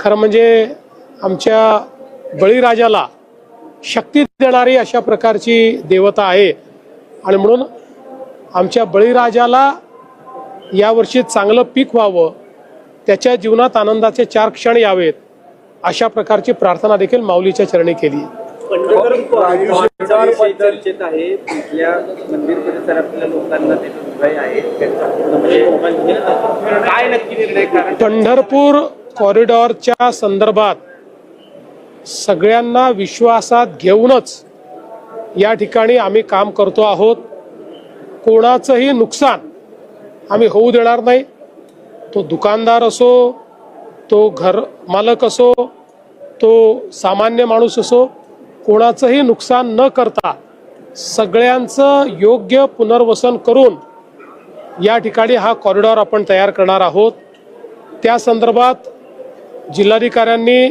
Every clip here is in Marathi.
खरं म्हणजे आमच्या बळीराजाला शक्ती देणारी अशा प्रकारची देवता आहे. आणि म्हणून आमच्या बळीराजाला यावर्षी चांगलं पीक व्हावं त्याच्या जीवनात आनंदाचे चार क्षण यावेत अशा प्रकारची प्रार्थना देखील माऊलीच्या चरणी केली. पंढरपूर कॉरिडॉरच्या संदर्भात सगळ्यांना विश्वासात घेऊनच या ठिकाणी आम्ही काम करतो आहोत. कोणाचंही नुकसान आम्ही होऊ देणार नाही. तो दुकानदार असो तो घर मालक असो तो सामान्य माणूस असो कोणाचंही नुकसान न करता सगळ्यांचं योग्य पुनर्वसन करून या ठिकाणी हा कॉरिडॉर आपण तयार करणार आहोत. त्या संदर्भात जिल्हाधिकाऱ्यांनी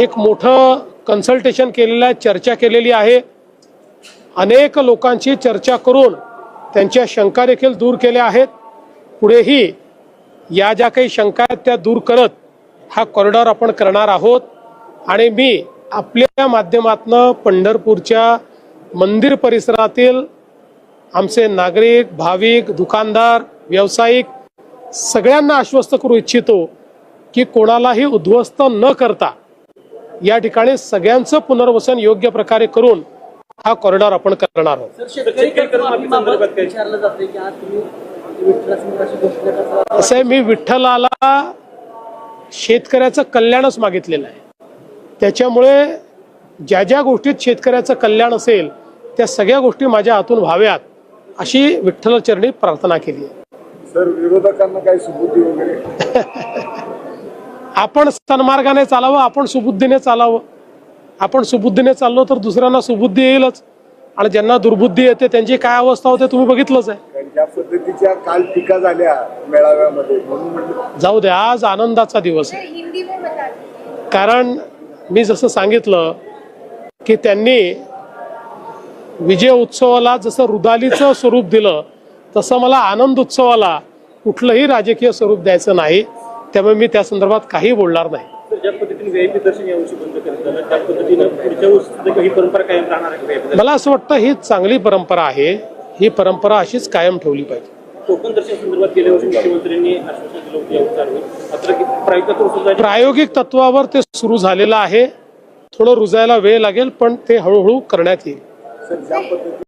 एक मोठं कन्सल्टेशन केलेलं आहे चर्चा केलेली आहे. अनेक लोकांची चर्चा करून त्यांच्या शंका देखील दूर केल्या आहेत. पुढेही या ज्या काही शंका आहेत त्या दूर करत हा कॉरिडॉर आपण करणार आहोत. आणि मी आपल्या माध्यमातनं पंढरपूरच्या मंदिर परिसरातील आमचे नागरिक भाविक दुकानदार व्यावसायिक सगळ्यांना आश्वस्त करू इच्छितो की कोणालाही उद्ध्वस्त न करता या ठिकाणी सगळ्यांचं पुनर्वसन योग्य प्रकारे करून हा कॉरिडॉर आपण करणार आहोत. असं आहे मी विठ्ठलाला शेतकऱ्याचं कल्याणच मागितलेलं आहे. त्याच्यामुळे ज्या ज्या गोष्टीत शेतकऱ्याचं कल्याण असेल त्या सगळ्या गोष्टी माझ्या हातून व्हाव्यात अशी विठ्ठलचरणी प्रार्थना केली आहे. सर विरोधकांना काही सुबुद्धी वगैरे? आपण सन्मार्गाने चालावं आपण सुबुद्धीने चालावं. आपण सुबुद्धीने चाललो तर दुसऱ्यांना सुबुद्धी येईलच. आणि ज्यांना दुर्बुद्धी येते त्यांची काय अवस्था होते तुम्ही बघितलंच आहे. कारण ज्या पद्धतीच्या काल टीका झाल्या मेळाव्यामध्ये म्हणून म्हणलं जाऊ द्या आज आनंदाचा दिवस आहे. कारण मी जसं सांगितलं की त्यांनी विजय उत्सवाला जसं रुदालीचं स्वरूप दिलं तसं मला आनंद उत्सवाला कुठलंही राजकीय स्वरूप द्यायचं नाही. त्यामुळे मी त्या संदर्भात काही बोलणार नाही. तर ज्या पद्धतीने व्हीआयपी दर्शन यावर्षी बंद करण्यात आलं त्या पद्धतीनं पुढच्या वर्षी सुद्धा परंपरा कायम राहणार आहे VIP दर्शन? मला असं वाटतं ही चांगली परंपरा आहे. ही परंपरा अशीच कायम ठेवली पाहिजे. कोकण दर्शन संदर्भात गेल्या वर्षी मुख्यमंत्र्यांनी आश्वासन दिलं होतं या चालू मात्र की प्रायोगिक तत्वावर ते सुरू झालेलं आहे. थोडं रुजायला वेळ लागेल पण ते हळूहळू करण्यात येईल. सर ज्या पद्धती